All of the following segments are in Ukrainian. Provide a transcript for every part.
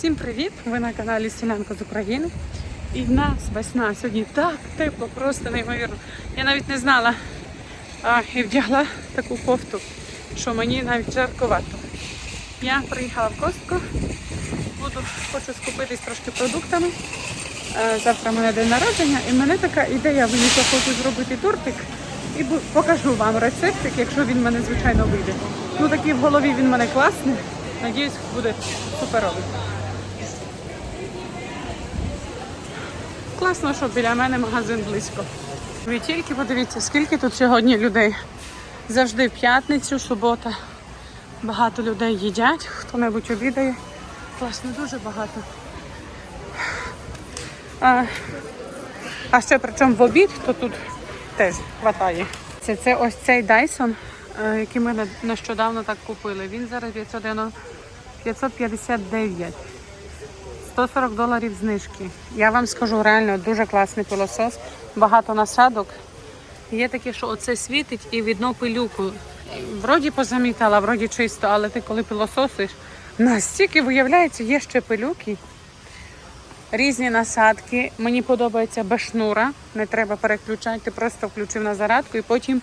Всім привіт! Ви на каналі Селянка з України. І в нас весна сьогодні так тепло, просто неймовірно. Я навіть не знала а, і вдягла таку кофту, що мені навіть жарковато. Я приїхала в Костко, буду, хочу скупитись трошки продуктами. Е, Завтра мене день народження, і в мене така ідея виникла, хочу зробити тортик і покажу вам рецептик, якщо він в мене звичайно вийде. Ну такий в голові він в мене класний. Надіюсь, буде суперовий. Класно, що біля мене магазин близько. Ви тільки подивіться, скільки тут сьогодні людей. Завжди в п'ятницю, субота. Багато людей їдять, хто-небудь обідає. Класно, дуже багато. А, а ще причому в обід, то тут теж хватає. Це, це ось цей Dyson, е, який ми нещодавно так купили. Він зараз 590 559. 140 доларів знижки. Я вам скажу, реально дуже класний пилосос, багато насадок. Є таке, що оце світить і видно пилюку. Вроді позамітала, вроді чисто, але ти коли пилососиш, настільки виявляється, є ще пилюки. Різні насадки. Мені подобається без шнура. Не треба переключати, ти просто включив на зарядку і потім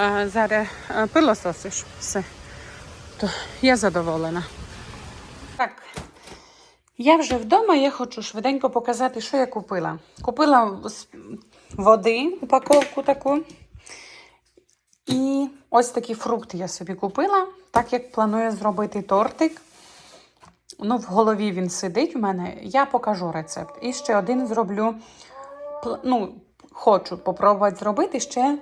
е, зараз е, пилососиш. Все. То я задоволена. Так, я вже вдома, я хочу швиденько показати, що я купила. Купила води, упаковку таку. І ось такі фрукти я собі купила, так як планую зробити тортик. Ну, в голові він сидить у мене. Я покажу рецепт. І ще один зроблю. Ну, хочу попробувати зробити ще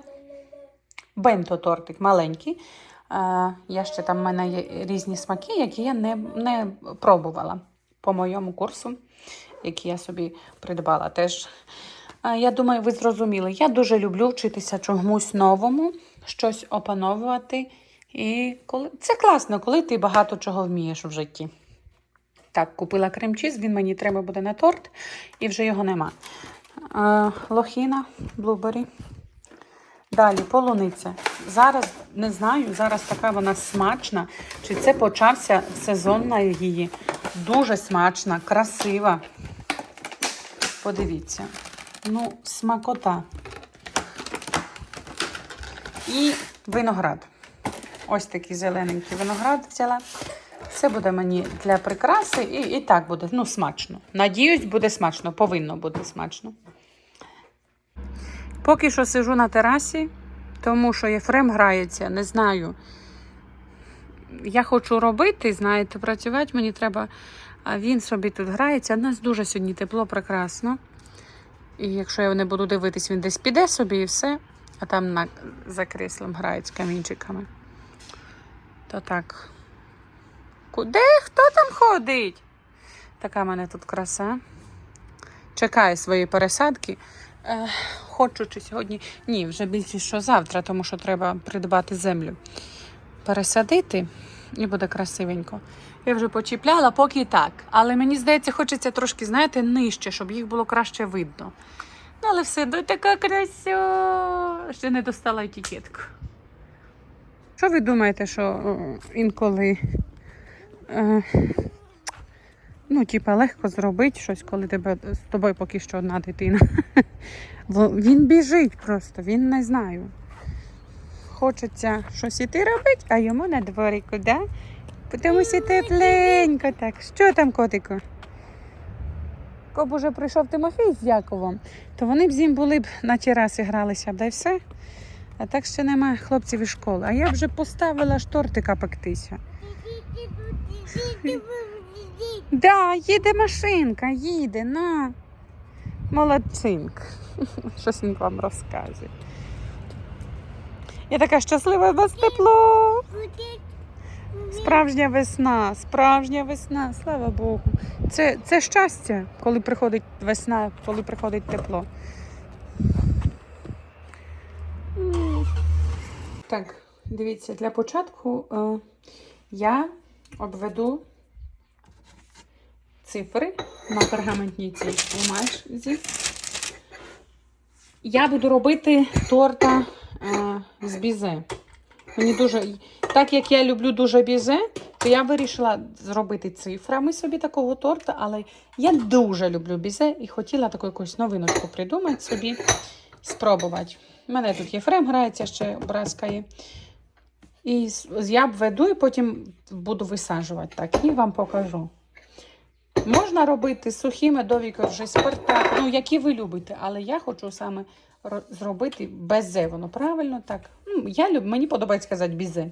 бенто-тортик маленький. Е, Я ще там в мене є різні смаки, які я не, не пробувала по моєму курсу, який я собі придбала теж. Я думаю, ви зрозуміли. Я дуже люблю вчитися чомусь новому, щось опановувати. І коли... це класно, коли ти багато чого вмієш в житті. Так, купила крем-чіз, він мені треба буде на торт, і вже його нема. Лохіна, блубері. Далі полуниця. Зараз не знаю, зараз така вона смачна. Чи це почався сезон на її. Дуже смачна, красива. Подивіться. Ну, смакота. І виноград. Ось такий зелененький виноград взяла. Це буде мені для прикраси і, і так буде ну, смачно. Надіюсь, буде смачно, повинно бути смачно. Поки що сижу на терасі, тому що Єфрем грається, не знаю. Я хочу робити, знаєте, працювати мені треба, а він собі тут грається. У нас дуже сьогодні тепло, прекрасно. І якщо я не буду дивитись, він десь піде собі і все, а там на, за кріслом грають з камінчиками. То так. Куди? Хто там ходить? Така в мене тут краса. Чекаю свої пересадки. Е, хочу чи сьогодні. Ні, вже більше що завтра, тому що треба придбати землю. Пересадити і буде красивенько. Я вже почіпляла, поки так. Але мені здається, хочеться трошки, знаєте, нижче, щоб їх було краще видно. Ну, але все одно така краса. Ще не достала етикетку. Що ви думаєте, що інколи е, ну, типа, легко зробити щось, коли тебе з тобою поки що одна дитина. Він біжить просто, він не знаю. Хочеться щось іти робити, а йому на дворику, да? Тому що тепленько так. Що там, котику? Коб уже прийшов Тимофій з Яковом, то вони б з ним були б на терасі гралися да й все. А так ще немає хлопців із школи. А я вже поставила штортика пектися. Да, їде машинка, їде, на. Молодчинка. Щось він вам розказує. Я така щаслива, у вас тепло. Справжня весна, справжня весна, слава Богу. Це, це щастя, коли приходить весна, коли приходить тепло. Так, дивіться, для початку е, я обведу цифри на пергаментній цій бумажці. Я буду робити торта е, з бізе. Мені дуже. Так як я люблю дуже бізе, то я вирішила зробити цифрами собі такого торта, але я дуже люблю бізе і хотіла таку якусь новиночку придумати собі, спробувати. У мене тут Єфрем грається, ще брязкає. І я веду і потім буду висаджувати так. І вам покажу. Можна робити сухі медові коржі, спартак, ну які ви любите, але я хочу саме зробити безе. Воно правильно так. Ну, я люб... Мені подобається казати бізе.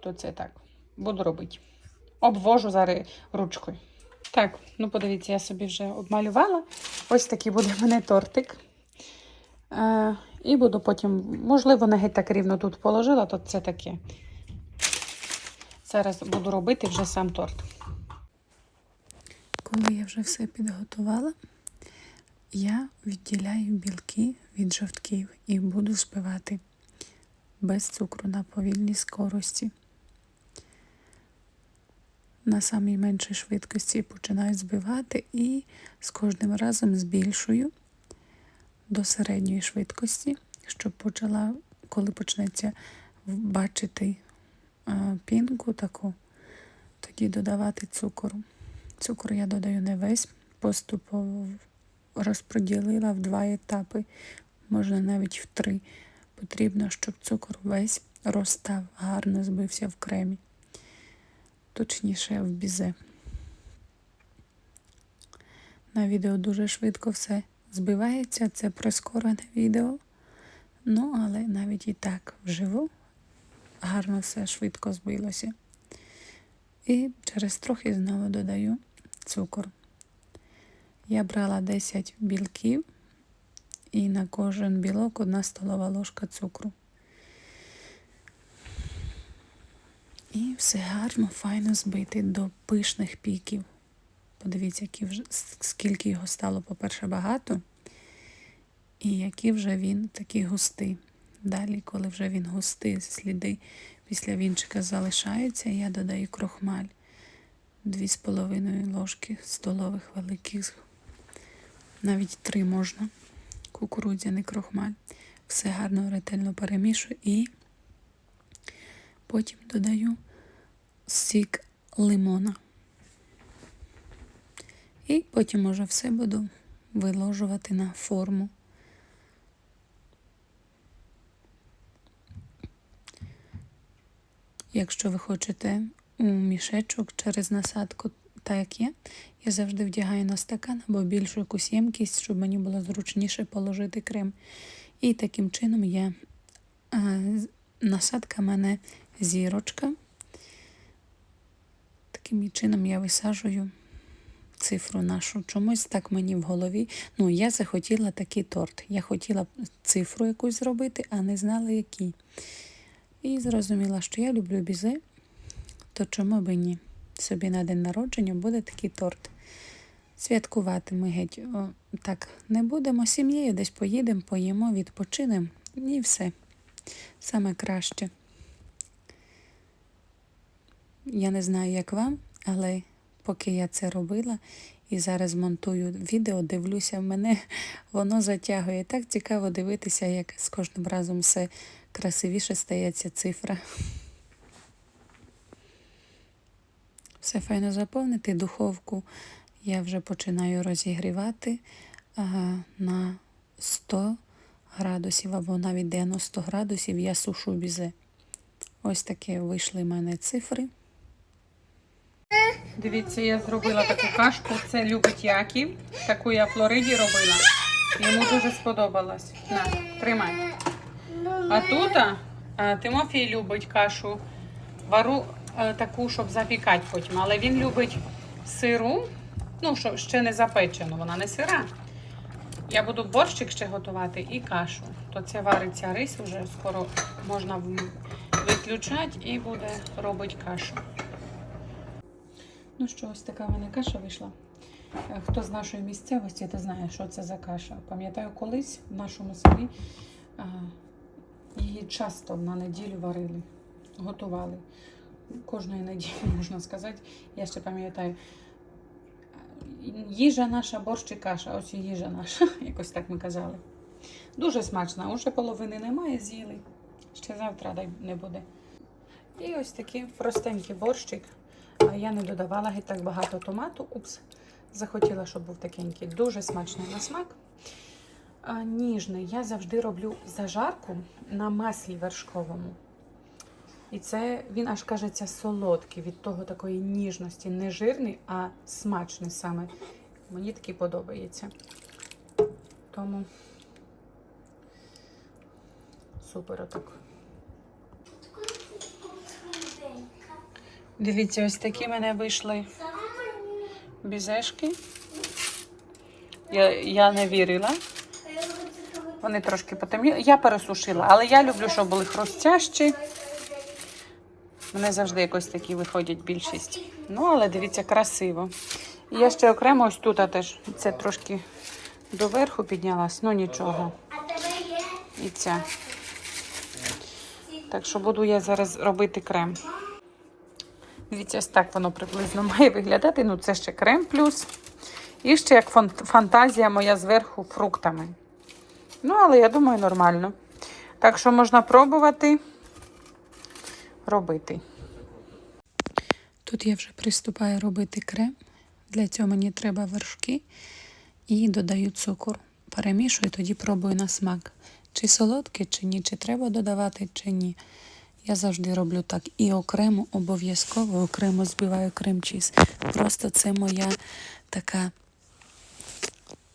То це так. Буду робити. Обвожу зараз ручкою. Так, ну подивіться, я собі вже обмалювала. Ось такий буде в мене тортик. Е, і буду потім, можливо, не геть так рівно тут положила, то це таке. Зараз буду робити вже сам торт. Коли я вже все підготувала, я відділяю білки від жовтків і буду збивати без цукру на повільній скорості. На самій меншій швидкості починаю збивати і з кожним разом збільшую до середньої швидкості, щоб почала, коли почнеться бачити пінку таку, тоді додавати цукору. Цукор я додаю не весь, поступово розподілила в два етапи, можна навіть в три. Потрібно, щоб цукор весь розстав, гарно збився в кремі, точніше в бізе. На відео дуже швидко все збивається, це прискорене відео. Ну, але навіть і так вживу гарно все швидко збилося. І через трохи знову додаю цукор. Я брала 10 білків і на кожен білок одна столова ложка цукру. І все гарно, файно збити до пишних піків. Подивіться, які вже, скільки його стало, по-перше, багато, і який вже він такий густий. Далі, коли вже він густий, сліди після вінчика залишаються, я додаю крохмаль. Дві з половиною ложки столових великих, навіть три можна. Кукурудзяний крохмаль. Все гарно ретельно перемішую і потім додаю сік лимона. І потім уже все буду виложувати на форму. Якщо ви хочете у мішечок через насадку, так як є, я завжди вдягаю на стакан або більшу якусь ємкість, щоб мені було зручніше положити крем. І таким чином я е, насадка в мене зірочка. Таким чином я висаджую цифру нашу. Чомусь так мені в голові. Ну, я захотіла такий торт. Я хотіла цифру якусь зробити, а не знала, який. І зрозуміла, що я люблю бізи, то чому би ні? Собі на день народження буде такий торт. Святкувати ми геть о, так не будемо. Сім'єю десь поїдемо, поїмо, відпочинемо і все. Саме краще. Я не знаю, як вам, але поки я це робила і зараз монтую відео, дивлюся, в мене воно затягує. Так цікаво дивитися, як з кожним разом все красивіше стається цифра. Все файно заповнити. Духовку я вже починаю розігрівати на 100 градусів або навіть 90 градусів я сушу бізе. Ось такі вийшли в мене цифри. Дивіться, я зробила таку кашку. Це любить Яків. Таку я в Флориді робила. Йому дуже сподобалось. На, тримай. А тут а, Тимофій любить кашу. Вару таку, щоб запікати потім. Але він любить сиру, ну, що ще не запечену, вона не сира. Я буду борщик ще готувати і кашу. То це вариться рис, вже скоро можна виключати і буде робити кашу. Ну що, ось така в мене каша вийшла. Е, Хто з нашої місцевості, то знає, що це за каша. Пам'ятаю, колись в нашому селі її часто на неділю варили, готували. Кожної неділі, можна сказати. Я ще пам'ятаю. Їжа наша, борщ і каша. Ось їжа наша, якось так ми казали. Дуже смачна. Уже половини немає, з'їли. Ще завтра дай не буде. І ось такий простенький борщик. Я не додавала геть так багато томату. Упс, захотіла, щоб був такенький. Дуже смачний на смак. Ніжний. Я завжди роблю зажарку на маслі вершковому. І це він аж кажеться солодкий від того такої ніжності. Не жирний, а смачний саме. Мені такий подобається. Тому супер отак. Дивіться, ось такі мене вийшли бізешки. Я, я не вірила. Вони трошки потемніли. Я пересушила, але я люблю, щоб були хрустящі. Вони завжди якось такі виходять більшість. Ну, але дивіться, красиво. І я ще окремо ось тут теж це трошки доверху піднялась, ну нічого. І ця. Так що буду я зараз робити крем. Дивіться, ось так воно приблизно має виглядати. Ну, це ще крем плюс. І ще як фантазія моя зверху фруктами. Ну, але я думаю, нормально. Так що можна пробувати робити. Тут я вже приступаю робити крем. Для цього мені треба вершки і додаю цукор. Перемішую, тоді пробую на смак. Чи солодкий, чи ні, чи треба додавати, чи ні. Я завжди роблю так. І окремо, обов'язково окремо збиваю крем-чіз. Просто це моя така.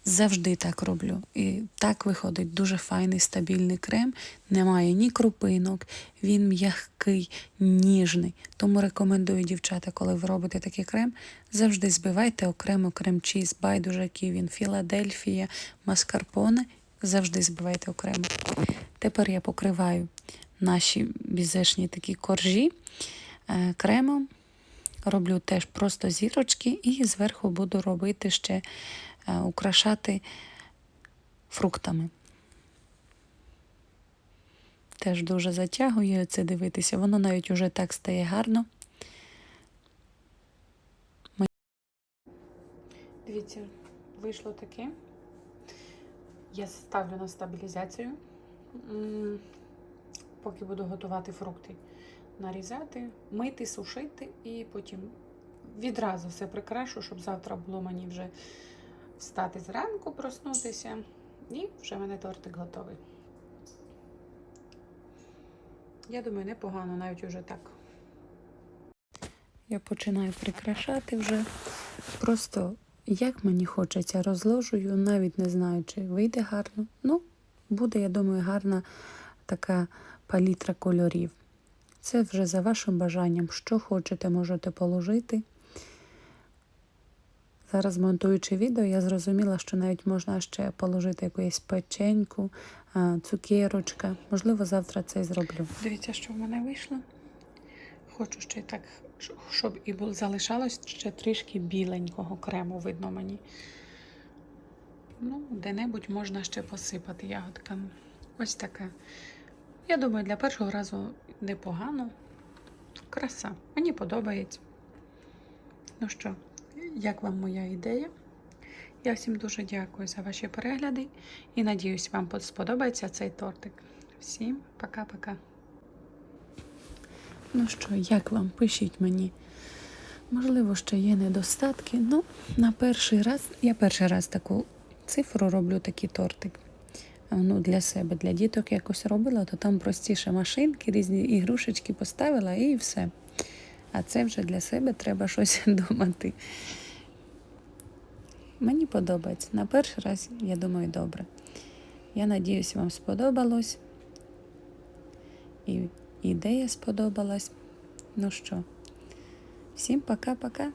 Завжди так роблю. І так виходить дуже файний стабільний крем. Немає ні крупинок, він м'який, ніжний. Тому рекомендую, дівчата, коли ви робите такий крем, завжди збивайте окремо крем-чіз, байдуже який він, Філадельфія, маскарпоне. Завжди збивайте окремо. Тепер я покриваю наші бізешні такі коржі е, кремом. Роблю теж просто зірочки і зверху буду робити ще е, украшати фруктами. Теж дуже затягує це дивитися. Воно навіть уже так стає гарно. Дивіться, вийшло таке. Я ставлю на стабілізацію. Поки буду готувати фрукти. Нарізати, мити, сушити і потім відразу все прикрашу, щоб завтра було мені вже встати зранку, проснутися. І вже в мене тортик готовий. Я думаю, непогано, навіть уже так. Я починаю прикрашати вже. Просто як мені хочеться, розложую, навіть не знаю, чи вийде гарно. Ну, буде, я думаю, гарна така палітра кольорів. Це вже за вашим бажанням. Що хочете, можете положити. Зараз монтуючи відео, я зрозуміла, що навіть можна ще положити якусь печеньку, цукерочка. Можливо, завтра це й зроблю. Дивіться, що в мене вийшло. Хочу ще так, щоб і залишалось ще трішки біленького крему, видно мені. Ну, де-небудь можна ще посипати ягодками. Ось таке. Я думаю, для першого разу непогано. Краса. Мені подобається. Ну що, як вам моя ідея? Я всім дуже дякую за ваші перегляди і надіюсь, вам сподобається цей тортик. Всім пока-пока. Ну що, як вам? Пишіть мені. Можливо, ще є недостатки. Ну, на перший раз, я перший раз таку цифру роблю такий тортик. А, Ну, для себе, для діток якось робила, то там простіше машинки, різні ігрушечки поставила і все. А це вже для себе треба щось думати. Мені подобається. На перший раз, я думаю, добре. Я надіюсь, вам сподобалось. І ідея сподобалась. Ну що, всім пока-пока.